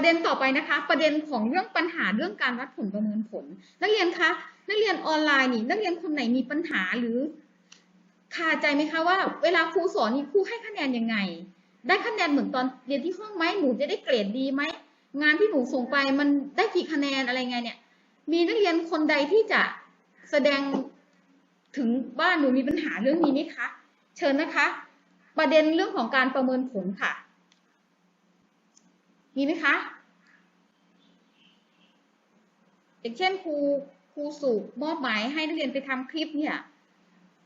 ประเด็นต่อไปนะคะ ประเด็นของเรื่องปัญหาเรื่องการวัดผลประเมินผล นักเรียนคะนักเรียนออนไลน์นี่นักเรียนคนไหนมีปัญหาหรือคาใจไหมคะว่า เวลาครูสอนนี่ครูให้คะแนนยังไง ได้คะแนนเหมือนตอนเรียนที่ห้องไหมหนูจะได้เกรดดีไหมงานที่หนูส่งไปมันได้กี่คะแนนอะไรไงเนี่ย มีนักเรียนคนใดที่จะแสดงถึงบ้านหนูมีปัญหาเรื่องนี้ไหมคะเชิญนะคะ ประเด็นเรื่องของการประเมินผลค่ะ มีไหมคะ อย่างเช่นครูครูสุมอบหมายให้นักเรียนไปทำคลิปเนี่ย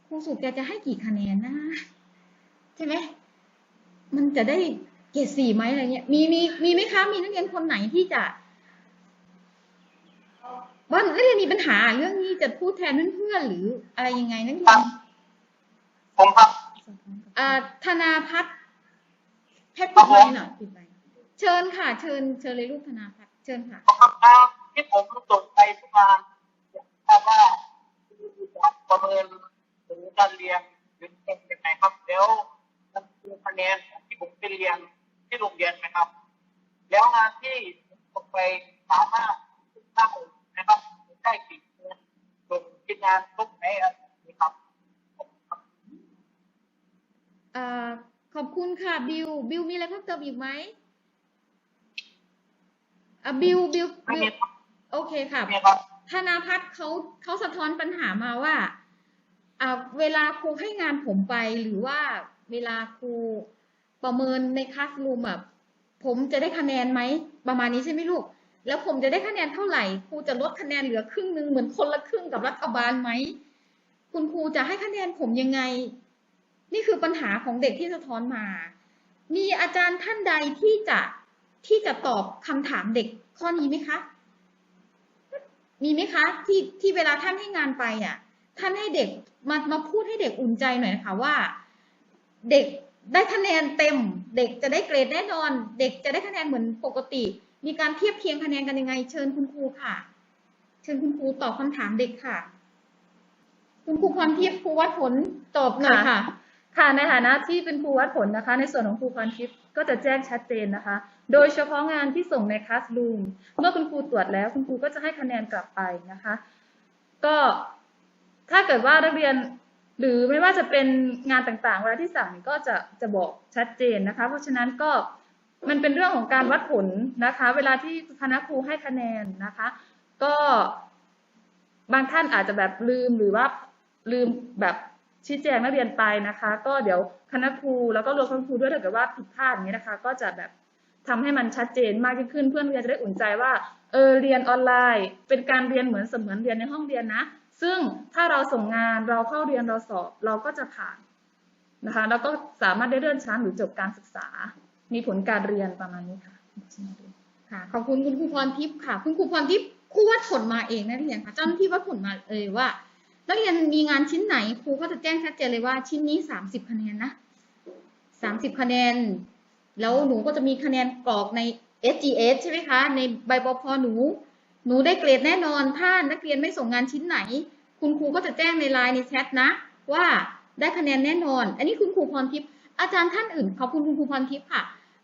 ครูสุแกจะให้กี่คะแนนนะใช่ไหมมันจะได้เกรดสี่ไหมอะไรเงี้ย มีมีมีไหมคะ มีนักเรียนคนไหนที่จะว่านักเรียนมีปัญหาเรื่องนี้จะพูดแทนเพื่อนๆหรืออะไรยังไงนักเรียนผมครับอ่าธนาพัฒน์แพทย์ปิดไว้หน่อยปิดไว้เชิญค่ะ เชิญเชิญเลยลูกธนาพัฒน์เชิญค่ะ เรียนที่โรงเรียนไหมครับ แล้วงานที่ผมส่งไปสามารถได้นะครับได้กี่คะแนนส่งทีมงานทุกไหนอะไรอย่างนี้ครับอ่าขอบคุณค่ะบิวบิวมีอะไรเพิ่มเติมอีกไหมอ่าบิวบิวไม่บิมีวครับโอเคค่ะไม่มีครับธนาพัฒน์เขาเขาสะท้อนปัญหามาว่าอ่าเวลาครูให้งานผมไปหรือว่าเวลาครู ประเมินในคลาสรูมแบบผมจะได้คะแนนไหมประมาณนี้ใช่ไหมลูก แล้วผมจะได้คะแนนเท่าไหร่ครูจะลดคะแนนเหลือครึ่งหนึ่งเหมือนคนละครึ่งกับรัฐบาลไหมคุณครูจะให้คะแนนผมยังไง นี่คือปัญหาของเด็กที่สะท้อนมา มีอาจารย์ท่านใดที่จะที่จะตอบคำถามเด็กข้อนี้ไหมคะ มีไหมคะ ที่ที่เวลาท่านให้งานไปอะ ท่านให้เด็กมามาพูดให้เด็กอุ่นใจหน่อยนะคะว่า เด็ก ได้คะแนนเต็ม เด็กจะได้เกรดแน่นอน เด็กจะได้คะแนนเหมือนปกติ มีการเทียบเคียงคะแนนกันยังไง เชิญคุณครูค่ะ เชิญคุณครูตอบคำถามเด็กค่ะ คุณครูพรทิพย์ครูวัดผลตอบหน่อยค่ะ ค่ะในฐานะที่เป็นครูวัดผลนะคะ ในส่วนของครูพรทิพย์ก็จะแจ้งชัดเจนนะคะ โดยเฉพาะงานที่ส่งในคลาสรูมเมื่อคุณครูตรวจแล้ว คุณครูก็จะให้คะแนนกลับไปนะคะ ก็ถ้าเกิดว่านักเรียน หรือไม่ว่าจะเป็นงานต่างๆเวลาที่สั่งก็จะจะบอกชัดเจนนะคะ เพราะฉะนั้นก็มันเป็นเรื่องของการวัดผลนะคะ เวลาที่คณะครูให้คะแนนนะคะ ก็บางท่านอาจจะแบบลืมหรือว่าลืมแบบชี้แจงนักเรียนไปนะคะ ก็เดี๋ยวคณะครูแล้วก็รวมทั้งครูด้วยถ้าเกิดว่าผิดพลาดอย่างนี้นะคะ ก็จะแบบทำให้มันชัดเจนมากยิ่งขึ้นเพื่อนเรียนจะได้อุ่นใจว่าเออเรียนออนไลน์ เป็นการเรียนเหมือนเสมือนเรียนในห้องเรียนนะ ซึ่งถ้าเราส่งงานเราเข้าเรียนเราสอบเราก็จะผ่านนะคะแล้วก็สามารถได้เลื่อนชั้นหรือจบการศึกษา มีผลการเรียนประมาณนี้ค่ะค่ะขอบคุณคุณครูพรทิพย์ค่ะ คุณครูพรทิพย์ครูวัดผลมาเองนะนักเรียนค่ะเจ้าหน้าที่วัดผลมาเอยว่านักเรียนมีงานชิ้นไหนครูก็จะแจ้งชัดเจนเลยว่าชิ้นนี้สามสิบคะแนนนะสามสิบคะแนน แล้วหนูก็จะมีคะแนนกรอกใน SGS ใช่ไหมคะ ในใบปพหนู หนูได้เกรดแน่นอน ถ้านักเรียนไม่ส่งงานชิ้นไหน คุณครูก็จะแจ้งในไลน์ในแชทนะ ว่าได้คะแนนแน่นอน อันนี้คุณครูพรทิพย์อาจารย์ท่านอื่นขอบคุณคุณครูพรทิพย์ค่ะ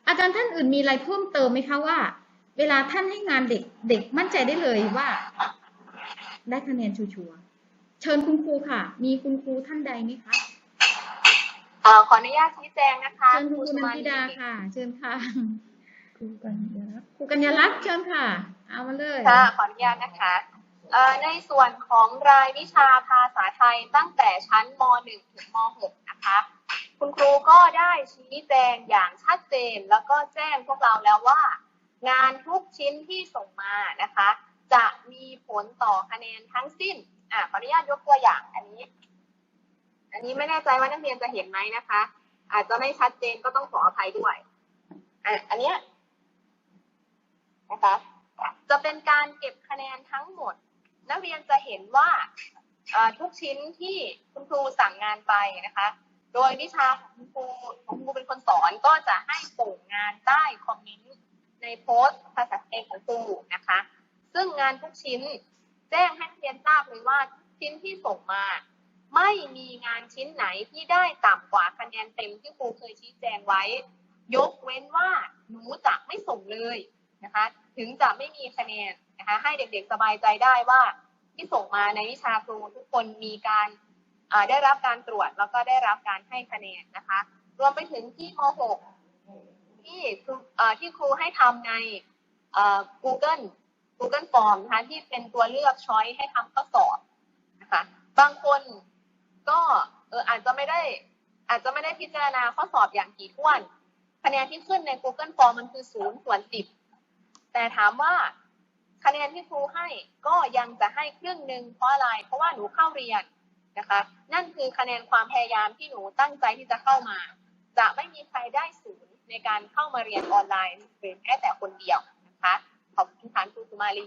อาจารย์ท่านอื่นมีอะไรเพิ่มเติมไหมคะว่า เวลาท่านให้งานเด็กเด็กมั่นใจได้เลยว่า ได้คะแนนชัวร์ๆเชิญคุณครูค่ะ มีคุณครูท่านใดไหมคะเอ่อขออนุญาตชี้แจงนะคะเชิญคุณครูนันทิดาค่ะ เชิญค่ะครูกันเดี๋ยวนะครูกัญญาลักษณ์เชิญค่ะ เอามาเลยค่ะขออนุญาตนะคะเอ่อในส่วนของรายวิชาภาษาไทยตั้งแต่ชั้นม .1 ถึงม .6 นะคะ คุณครูก็ได้ชี้แจงอย่างชัดเจน แล้วก็แจ้งพวกเราแล้วว่า งานทุกชิ้นที่ส่งมานะคะ จะมีผลต่อคะแนนทั้งสิ้นอะขออนุญาตยกตัวอย่างอันนี้ อันนี้ไม่แน่ใจว่านักเรียนจะเห็นไหมนะคะ อาจจะไม่ชัดเจนก็ต้องขออภัยด้วยอะอันเนี้ยนะคะ จะเป็นการเก็บคะแนนทั้งหมด นักเรียนจะเห็นว่าทุกชิ้นที่คุณครูสั่งงานไปนะคะ โดยวิชาของคุณครูของครูเป็นคนสอนก็จะให้ส่งงานใต้คอมเมนต์ในโพสต์ภาษาไทยของครูนะคะ ซึ่งงานทุกชิ้นแจ้งให้นักเรียนทราบเลยว่าชิ้นที่ส่งมา ไม่มีงานชิ้นไหนที่ได้ต่ำกว่าคะแนนเต็มที่ครูเคยชี้แจงไว้ ยกเว้นว่าหนูจะไม่ส่งเลยนะคะ ถึงจะไม่มีคะแนนนะคะให้เด็กๆสบายใจได้ว่าที่ส่งมาในวิชาครูทุกคนมีการได้รับการตรวจแล้วก็ได้รับการให้คะแนนนะคะ รวมไปถึงที่ม .6 ที่ครูที่ครูให้ทำใน Google Google Form นะคะที่เป็นตัวเลือกช้อยให้ทำข้อสอบนะคะบางคนก็เอออาจจะไม่ได้อาจจะไม่ได้พิจารณาข้อสอบอย่างถี่ถ้วน คะแนนที่ขึ้นใน Google Form มันคือศูนย์ส่วนสิบ แต่ถามว่าคะแนนที่ครูให้ก็ยังจะให้ครึ่งหนึ่งเพราะอะไร เพราะว่าหนูเข้าเรียนนะคะนั่นคือคะแนนความพยายามที่หนูตั้งใจที่จะเข้ามา จะไม่มีใครได้ศูนย์ในการเข้ามาเรียนออนไลน์เลยแม้แต่คนเดียวนะคะขอบคุณค่ะครูสุมาลี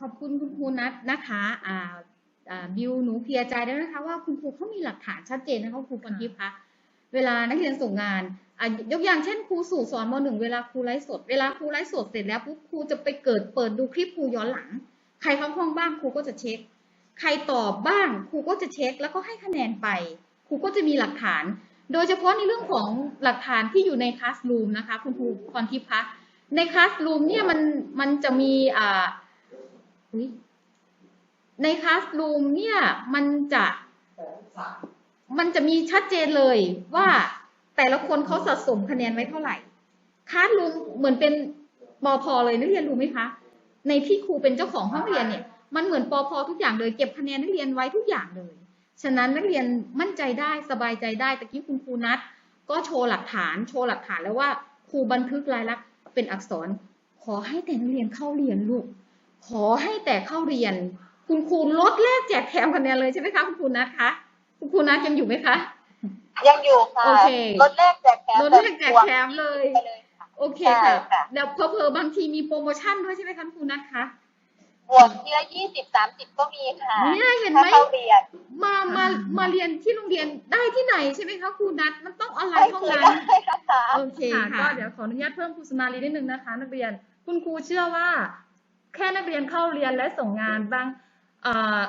ขอบคุณคุณครูนัทนะคะอ่าบิวหนูเคลียร์ใจแล้วนะคะว่าคุณครูเขามีหลักฐานชัดเจนนะคะครูปนทิพย์คะ เวลานักเรียนส่งงานอะยกอย่างเช่นครูสู่สอนมหนึ่งเวลาครูไลฟ์สด เวลาครูไลฟ์สดเสร็จแล้วปุ๊บครูจะไปเกิดเปิดดูคลิปครูย้อนหลัง ใครเข้าห้องบ้างครูก็จะเช็ค ใครตอบบ้างครูก็จะเช็ค แล้วก็ให้คะแนนไป ครูก็จะมีหลักฐาน โดยเฉพาะในเรื่องของหลักฐานที่อยู่ในคลาสรูมนะคะคุณครูพรทิพย์คะในคลาสรูมเนี่ยมันมันจะมีอ่าในคลาสรูมเนี่ยมันจะ มันจะมีชัดเจนเลยว่าแต่ละคนเขาสะสมคะแนนไว้เท่าไหร่คลาสรูมเหมือนเป็นปอพอเลยนักเรียนรู้ไหมคะ ในที่ครูเป็นเจ้าของห้องเรียนเนี่ย มันเหมือนปอพอทุกอย่างเลยเก็บคะแนนนักเรียนไว้ทุกอย่างเลย ฉะนั้นนักเรียนมั่นใจได้สบายใจได้ตะกี้คุณครูนัด ก็โชว์หลักฐาน โชว์หลักฐานแล้วว่าครูบันทึกลายลักษณ์เป็นอักษร ขอให้แต่นักเรียนเข้าเรียนลูก ขอให้แต่เข้าเรียน คุณครูลดแลกแจกแถมคะแนนเลยใช่ไหมคะคุณครูนัทคะ คุณครูนัทยังอยู่ไหมคะ ยังอยู่ค่ะโอเคลดแรกแจกแถมลดแลกแจกแถมเลย ไปเลยค่ะ โอเคใช่ค่ะค่ะ เดี๋ยวเพอๆบางทีมีโปรโมชั่นด้วยใช่ไหมคะคุณครูนัทคะ บวกทีละยี่สิบสามสิบก็มีค่ะเนี่ยเห็นไหม ถ้าเข้าเรียนมามามาเรียนที่โรงเรียนได้ที่ไหนใช่ไหมคะครูนัทมันต้องออนไลไม่น์เท่าเคยนั้น ได้นะคะโอเคค่ะค่ะก็เดี๋ยวขออนุญาตเพิ่มครูสุนารีนิดนึงนะคะ นักเรียนคุณครูเชื่อว่า แค่นักเรียนเข้าเรียนและส่งงานบางเอ่อ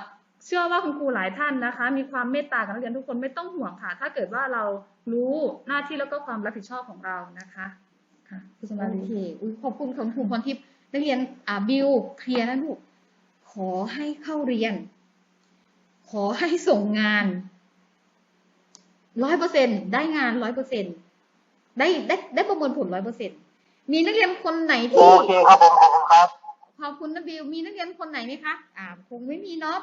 เชื่อว่าคุณครูหลายท่านนะคะ มีความเมตตากับนักเรียนทุกคนไม่ต้องห่วงค่ะ ถ้าเกิดว่าเรารู้หน้าที่แล้วก็ความรับผิดชอบของเรานะคะค่ะครูสุนาโอรีเคอุ๊ยขอบคุณของคุณพรทิพย์นักเรียนอ่าบิวเคลียร์นะลูกขอให้เข้าเรียน ขอให้ส่งงานร้อยเปอร์เซ็นได้งานร้อยเปอร์เซ็นได้ได้ได้ประเมินผลร้อยเปอร์เซ็นมีนักเรียนคนไหนโอที่เคครับผมขอบคุณครับขอบคุณนะบิวมีนักเรียนคนไหนไหมคะอ่าคงไม่มีเนาะ